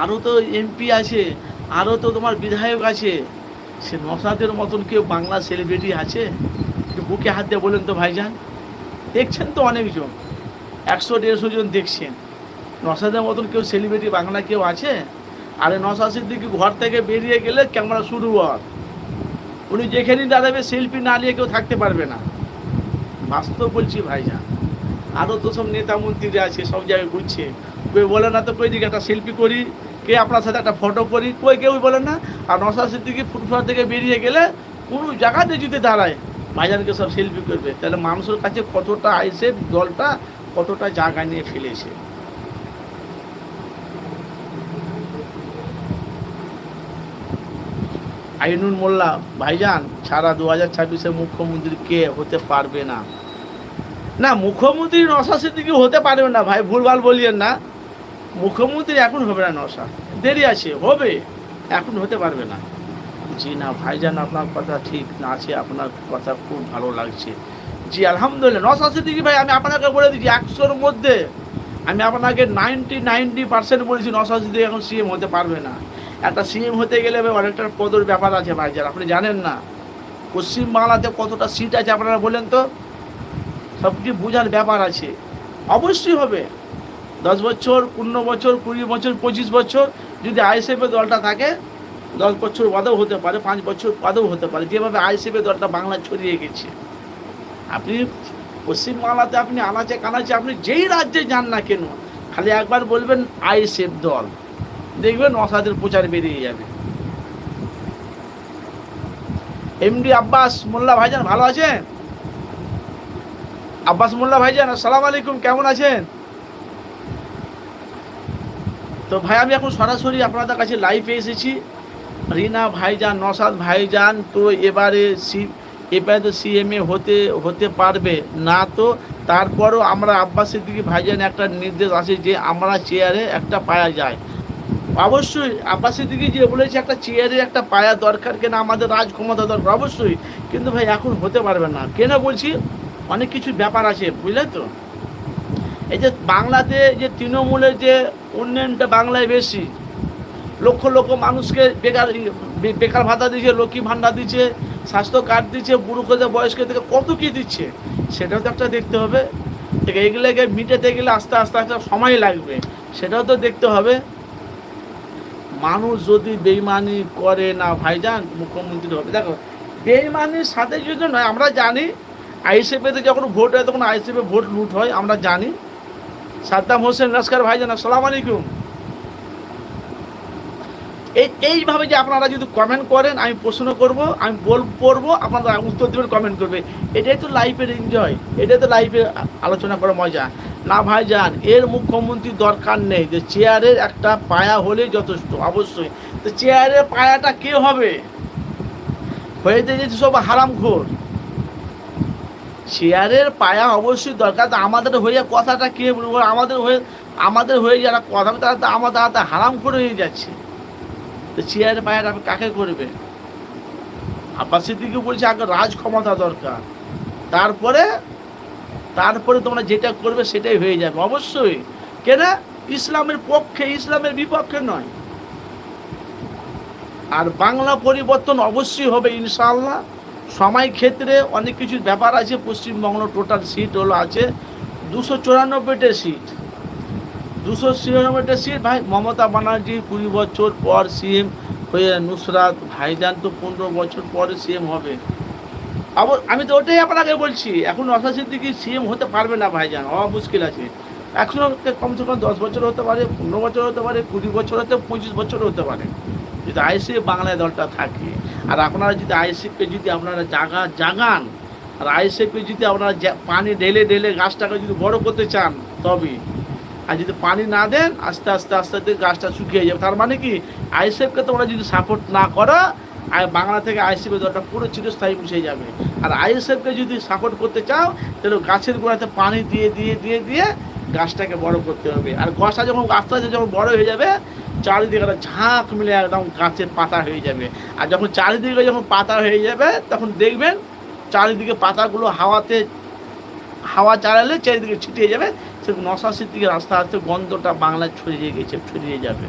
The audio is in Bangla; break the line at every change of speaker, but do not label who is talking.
আরও তো এমপি আছে আরও তো তোমার বিধায়ক আছে। সে নসাদের মতন কেউ বাংলা সেলিব্রিটি আছে? বুকে হাত দিয়ে বলেন তো ভাইজান। দেখছেন তো অনেকজন একশো, দেড়শো জন দেখছেন। নসাদের মতন কেউ সেলিব্রিটি বাংলা কেউ আছে? আরে নসা সিদ্দিকি ঘর থেকে বেরিয়ে গেলে ক্যামেরা শুরু হওয়ার উনি যেখানেই দাঁড়াবে সেলফি না নিয়ে কেউ থাকতে পারবে না। বাস্তব বলছি ভাইজান। আরও তো সব নেতা মন্ত্রীরা আছে সব জায়গায় ঘুরছে। কেউ বলে না তো কই দিকে একটা সেলফি করি, কে আপনার সাথে একটা ফটো করি, কই কেউ বলে না। আর নসা সিদ্দিকি ফুটপাথ থেকে বেরিয়ে গেলে কোনো জায়গাতে যদি দাঁড়ায়, ভাইজানকে সব সেলফি করবে। তাহলে মানুষের কাছে কতটা আইসে দলটা, কতটা জায়গা নিয়ে ফেলেছে। আইনুল মোল্লা, ভাইজান ছাড়া দু হাজার ছাব্বিশে মুখ্যমন্ত্রী কে হতে পারবে না? না মুখ্যমন্ত্রী নশা সিদ্দিকি হতে পারবে না, ভাই, ভুলভাল বলিয়েন না। মুখ্যমন্ত্রী এখন হবে না নশা। দেরি আছে, হবে, এখন হতে পারবে না। জি না, ভাইজান, আপনার কথা ঠিক না আছে, আপনার কথা খুব ভালো লাগছে। জি, আলহামদুলিল্লাহ, নশা সিদ্দিকি ভাই, আমি আপনাকে বলে দিচ্ছি, একশোর মধ্যে, আমি আপনাকে নাইনটি নাইনটি পার্সেন্ট বলেছি, নশা সিদ্দিকি এখন সিএম হতে পারবে না। একটা সিএম হতে গেলে অনেকটা পদর ব্যাপার আছে, ভাইজান, আপনি জানেন না। পশ্চিমবাংলাতে কতটা সিট আছে, আপনারা বলেন তো? সব কিছু বোঝার ব্যাপার আছে। অবশ্যই হবে। দশ বছর, পনেরো বছর, কুড়ি বছর, পঁচিশ বছর যদি আইএসএফের দলটা থাকে, দশ বছর বাদেও হতে পারে, পাঁচ বছর বাদেও হতে পারে। যেভাবে আইএসএফের দলটা বাংলা ছড়িয়ে গেছে। আপনি পশ্চিমবাংলাতে আপনি আনাচে কানাচে আপনি যেই রাজ্যে যান না কেন, খালি একবার বলবেন আইএসএফ দল। দেখবেন অসাদের প্রচার বেরিয়ে যাবে। এমডি আব্বাস মোল্লা ভাইজান, ভালো আছেন? আব্বাস মোল্লা ভাইজান, আসসালামু আলাইকুম, কেমন আছেন? তো ভাই, আমি এখন সরাসরি আপনাদের কাছে লাইভে এসেছি। রিনা ভাইজান, নসাদ ভাইজান, তো এবারে সি, এবারে তো সিএমএ হতে হতে পারবে না তো, তারপরও আমরা আব্বাস সিদ্দিকি ভাইজান একটা নির্দেশ আছে যে আমরা চেয়ারে একটা পায়া যায়। অবশ্যই, আব্বাস সিদ্দিকি যে বলেছে একটা চেয়ারে একটা পায়া দরকার, কেন আমাদের রাজ ক্ষমতা দরকার? অবশ্যই, কিন্তু ভাই, এখন হতে পারবে না। কেন বলছি? অনেক কিছু ব্যাপার আছে, বুঝলে তো? এই যে বাংলাতে যে তৃণমূলের যে উন্নয়নটা বাংলায় বেশি, লক্ষ লক্ষ মানুষকে বেকার বেকার ভাতা দিচ্ছে, লক্ষ্মী ভাণ্ডার দিচ্ছে, স্বাস্থ্য কার্ড দিচ্ছে বুড়োকে বয়স্ক থেকে কত কী দিচ্ছে, সেটাও তো একটা দেখতে হবে। এগুলোকে মিটাতে গেলে আস্তে আস্তে আস্তে সময় লাগবে, সেটাও তো দেখতে হবে। মানুষ যদি বেইমানি করে না, ভাইজান, মুখ্যমন্ত্রী হবে। দেখো, বেইমানির সাথে যদি নয়, আমরা জানি আইসিএফেতে যখন ভোট হয় তখন আইসিএফে ভোট লুট হয়, আমরা জানি। সাদ্দাম হোসেন নস্কার ভাইজান সালাম আলাইকুম। এই এইভাবে যে আপনারা যদি কমেন্ট করেন, আমি প্রশ্ন করব, আমি বল পড়ব, আপনারা উত্তর দেবেন কমেন্ট করবে। এটাই তো লাইফের এনজয় এটাই তো লাইফের আলোচনা করার মজা। না ভাইজান, এর মুখ্যমন্ত্রী দরকার নেই, যে চেয়ারের একটা পায়া হলে যথেষ্ট, অবশ্যই। তো চেয়ারের পায়াটা কে হবে? হয়ে যেতে সব হারামখোর। চেয়ারের পায়া অবশ্যই দরকার। তো আমাদের হয়ে কথাটা কে বলব? আমাদের হয়ে আমাদের হয়ে যারা কথা তারা তো আমাদের হাতে হারাম করে হয়ে যাচ্ছে। তো চেয়ারের পায়াটা আপনি কাকে করবে আব্বাস সিদ্দিকি বলছে, আগে রাজ ক্ষমতা দরকার। তারপরে তারপরে তোমরা যেটা করবে সেটাই হয়ে যাবে। অবশ্যই। কেন? ইসলামের পক্ষে, ইসলামের বিপক্ষে নয়। আর বাংলা পরিবর্তন অবশ্যই হবে ইনশাআল্লাহ। সময় ক্ষেত্রে অনেক কিছু ব্যাপার আছে পশ্চিমবঙ্গ টোটাল সিট হলো আছে দুশো চুরানব্বইটা সিট দুশো ছিয়ানব্বইটা সিট ভাই, মমতা ব্যানার্জি কুড়ি বছর পর সিএম হয়ে নুসরাত ভাইজান তো পনেরো বছর পরে সিএম হবে। আবার আমি তো ওটাই আপনাকে বলছি, এখন অসা সিদ্দিকি সিএম হতে পারবে না ভাইজান, হওয়া মুশকিল আছে। এখনও কমসে কম দশ বছর হতে পারে, পনেরো বছর হতে পারে, কুড়ি বছর হতে পঁচিশ বছর হতে পারে। যদি আইসি বাংলায় দলটা থাকে আর আপনারা যদি আইসিপকে যদি আপনারা জাগা, জাগান, আর আইসিপকে যদি আপনারা পানি ঢেলে ঢেলে গাছটাকে যদি বড় করতে চান তবে, আর যদি পানি না দেন, আস্তে আস্তে আস্তে আস্তে গাছটা শুকিয়ে যাবে। তার মানে কি? আইসিএফকে তোমরা যদি সাপোর্ট না করো, আর বাংলা থেকে আইসিএফের দলটা পুরো চিরস্থায়ী মুছে যাবে। আর আইএসএফকে যদি সাপোর্ট করতে চাও, তাহলে গাছের গোড়াতে পানি দিয়ে দিয়ে দিয়ে দিয়ে গাছটাকে বড় করতে হবে। আর গাছটা যখন আস্তে আস্তে যখন বড় হয়ে যাবে চারিদিকে ঝাঁক মিলে একদম গাছের পাতা হয়ে যাবে। আর যখন চারিদিকে যখন পাতা হয়ে যাবে, তখন দেখবেন চারিদিকে পাতাগুলো হাওয়াতে, হাওয়া চালালে চারিদিকে ছিটিয়ে যাবে। সে নশাশির দিকে আস্তে আস্তে গন্ধটা বাংলায় ছড়িয়ে গেছে, ছড়িয়ে যাবে।